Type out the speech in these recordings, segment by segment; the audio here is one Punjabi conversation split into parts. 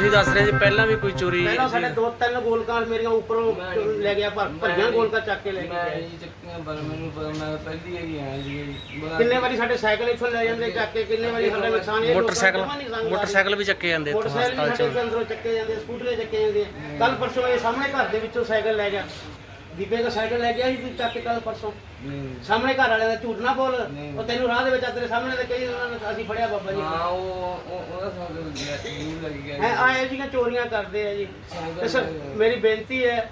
ਰਹੇ ਸੀ ਪਹਿਲਾਂ ਵੀ ਕੋਈ ਚੋਰੀ ਪਹਿਲਾਂ ਸਾਡੇ ਦੋ ਤਿੰਨ ਗੋਲਕਾਂ ਮੇਰੀਆਂ ਉੱਪਰੋਂ ਲੈ ਗਿਆ ਭਰ ਭਰੀਆਂ ਗੋਲਕਾਂ ਚੱਕ ਕੇ ਲੈ ਮੈਂ ਗਿਆ। ਨਹੀਂ ਚੱਕੀਆਂ ਪਰ ਮੈਨੂੰ ਪਤਾ ਮੈਂ ਪਹਿਲੀ ਵਾਰੀ ਆਇਆ ਜੀ ਕਿੰਨੇ ਵਾਰੀ ਸਾਡੇ ਸਾਈਕਲ ਇੱਥੋਂ ਲੈ ਜਾਂਦੇ ਚੱਕ ਕੇ ਕਿੰਨੇ ਵਾਰੀ ਸਾਡਾ ਨੁਕਸਾਨ ਇਹ ਮੋਟਰਸਾਈਕਲ ਮੋਟਰਸਾਈਕਲ ਵੀ ਚੱਕੇ ਜਾਂਦੇ ਇੱਥੋਂ ਮੋਟਰਸਾਈਕਲ ਵੀ ਹਸਪਤਾਲ ਚੋਂ। ਅੰਦਰੋਂ ਚੱਕੇ ਜਾਂਦੇ ਸਕੂਟਰ ਚੱਕੇ ਜਾਂਦੇ ਕੱਲ ਪਰਸੋਂ ਇਹ ਸਾਹਮਣੇ ਘਰ ਦੇ ਵਿੱਚੋਂ ਸਾਈਕਲ ਲੈ ਗਿਆ। ਦੀਪੇ ਦਾ ਸਾਈਕਲ ਲੈ ਗਿਆ ਸੀ ਤੂੰ ਚੱਕ ਕੇ ਕੱਲ ਪਰਸੋਂ। ਸਾਹਮਣੇ ਘਰ ਵਾਲਿਆਂ ਦਾ ਝੂਠ ਨਾ ਬੋਲ। ਉਹ ਤੈਨੂੰ ਰਾਹ ਦੇ ਵਿੱਚ ਆ ਤੇਰੇ ਸਾਹਮਣੇ ਤੇ ਕਈ ਉਹਨਾਂ ਨੇ ਅਸੀਂ ਫੜਿਆ ਬਾਬਾ ਜੀ। ਹਾਂ ਉਹ ਗਿਆ ਹੈ ਆਏ ਜੀਆਂ ਚੋਰੀਆਂ ਕਰਦੇ ਆ ਜੀ। ਤੇ ਸਰ ਮੇਰੀ ਬੇਨਤੀ ਹੈ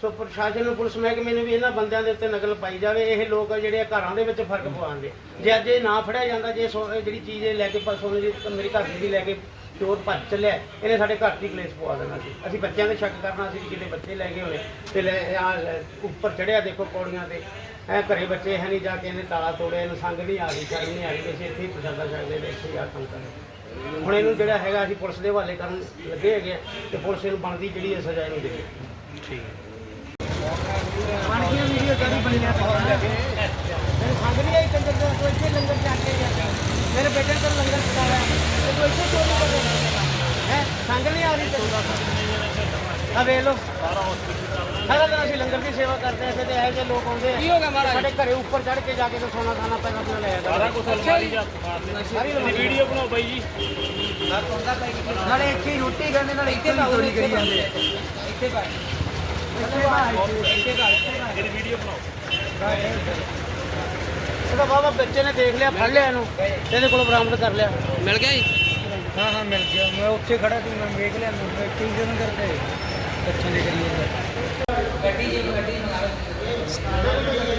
ਸੋ ਪ੍ਰਸ਼ਾਸਨ ਨੂੰ ਪੁਲਿਸ ਮਹਿਕਮੇ ਨੂੰ ਵੀ ਇਹਨਾਂ ਬੰਦਿਆਂ ਦੇ ਉੱਤੇ ਨਕਲ ਪਾਈ ਜਾਵੇ। ਇਹ ਲੋਕ ਆ ਜਿਹੜੇ ਘਰਾਂ ਦੇ ਵਿੱਚ ਫ਼ਰਕ ਪਵਾਉਂਦੇ। ਜੇ ਅੱਜ ਇਹ ਨਾ ਫੜਿਆ ਜਾਂਦਾ ਜੇ ਜਿਹੜੀ ਚੀਜ਼ ਇਹ ਲੈ ਕੇ ਸੋਨੇ ਦੀ ਮੇਰੀ ਘਰ ਦੀ ਲੈ ਕੇ ਚੋਰ ਭੱਜ ਚੱਲਿਆ ਇਹਨੇ ਸਾਡੇ ਘਰ ਦੀ ਕਲੇਸ਼ ਪਵਾ ਦੇਣਾ ਸੀ। ਅਸੀਂ ਬੱਚਿਆਂ ਦੇ ਸ਼ੱਕ ਕਰਨਾ ਸੀ ਕਿ ਕਿਤੇ ਬੱਚੇ ਲੈ ਗਏ ਹੋਣੇ। ਤੇ ਲੈ ਆ ਉੱਪਰ ਚੜਿਆ ਦੇਖੋ ਪੌੜੀਆਂ ਤੇ। ਐ ਘਰੇ ਬੱਚੇ ਹੈ ਨਹੀਂ ਜਾ ਕੇ ਇਹਨੇ ਤਾਲਾ ਤੋੜਿਆ ਇਹਨੂੰ ਸੰਗ ਨਹੀਂ ਆ ਗਈ ਸ਼ਰਮ ਨਹੀਂ ਆ ਗਈ ਅਸੀਂ ਇੱਥੇ ਹੀ ਪ੍ਰਸ਼ਾਦਾ ਸਕਦੇ ਤੇ ਇੱਥੇ ਹੀ ਆ ਕੰਮ ਕਰਦੇ ਹੁਣ ਇਹਨੂੰ ਜਿਹੜਾ ਹੈਗਾ ਅਸੀਂ ਪੁਲਿਸ ਦੇ ਹਵਾਲੇ ਕਰਨ ਲੱਗੇ ਹੈਗੇ ਆ ਤੇ ਪੁਲਿਸ ਇਹਨੂੰ ਬਣਦੀ ਜਿਹੜੀ ਹੈ ਸਜ਼ਾ ਇਹਨੂੰ ਦੇਵੇ। ਠੀਕ ਹੈ। ਬਣ ਗਈਆਂ ਵੀਡੀਓ ਜਿਹੜੀ ਬਣੀਆਂ ਮੇਰੇ ਸੰਗ ਨਹੀਂ ਆਈ ਕੰਦਰ ਦਾ ਕੋਈ ਇੱਥੇ ਲੰਗਰ ਚੱਕ ਕੇ ਗਿਆ ਮੇਰੇ ਬੇਟੇ ਨੇ ਤਾਂ ਲੰਗਰ ਚਕਾਇਆ ਤੇ ਕੋਈ ਇੱਥੇ ਚੋਰੀ ਕਰ ਰਿਹਾ ਹੈ? ਸੰਗ ਨਹੀਂ ਆ ਰਹੀ ਤੈਨੂੰ ਆ ਵੇਖ ਲਓ। ਸਾਰਾ ਦਿਨ ਅਸੀਂ ਲੰਗਰ ਦੀ ਸੇਵਾ ਕਰਦੇ ਆਂ ਤੇ ਇਹੋ ਜਿਹੇ ਲੋਕ ਆਉਂਦੇ ਆ। ਕੀ ਹੋ ਗਿਆ ਮਹਾਰਾਜ? ਸਾਡੇ ਘਰੇ ਉੱਪਰ ਚੜ ਕੇ ਜਾ ਕੇ ਤੇ ਸੋਨਾ ਖਾਣਾ ਪੈਣਾ ਆਪਣਾ ਲੈ ਜਾਂਦਾ ਸਾਰਾ ਕੁਝ ਅਲਮਾਰੀ ਜਾਂ। ਸਾਰੀ ਵੀਡੀਓ ਬਣਾਓ ਬਾਈ ਜੀ। ਨਾਲੇ ਇੱਥੇ ਹੀ ਰੋਟੀ ਖਾਂਦੇ ਨਾਲੇ ਇੱਥੇ ਹੀ ਚੋਰੀ ਕਰੀ ਜਾਂਦੇ। ਆ ਇੱਥੇ ਘਰ ਉਹਦਾ ਬਾਬਾ ਬੱਚੇ ਨੇ ਦੇਖ ਲਿਆ ਫੜ ਲਿਆ ਇਹਨੂੰ। ਤੇ ਇਹਦੇ ਕੋਲ ਬਰਾਮਦ ਕਰ ਲਿਆ। ਮਿਲ ਗਿਆ ਜੀ? ਹਾਂ ਹਾਂ ਮਿਲ ਗਿਆ। ਮੈਂ ਉੱਥੇ ਖੜਾ ਸੀ ਮੈਂ ਵੇਖ ਲਿਆ ਮੈਂ ਹੀ ਜਨ ਕਰਦੇ? ਬੱਚੇ ਦੇ ਕਰੀਏ। ਗੱਡੀ ਜੀ ਗੱਡੀ ਮੰਗਾ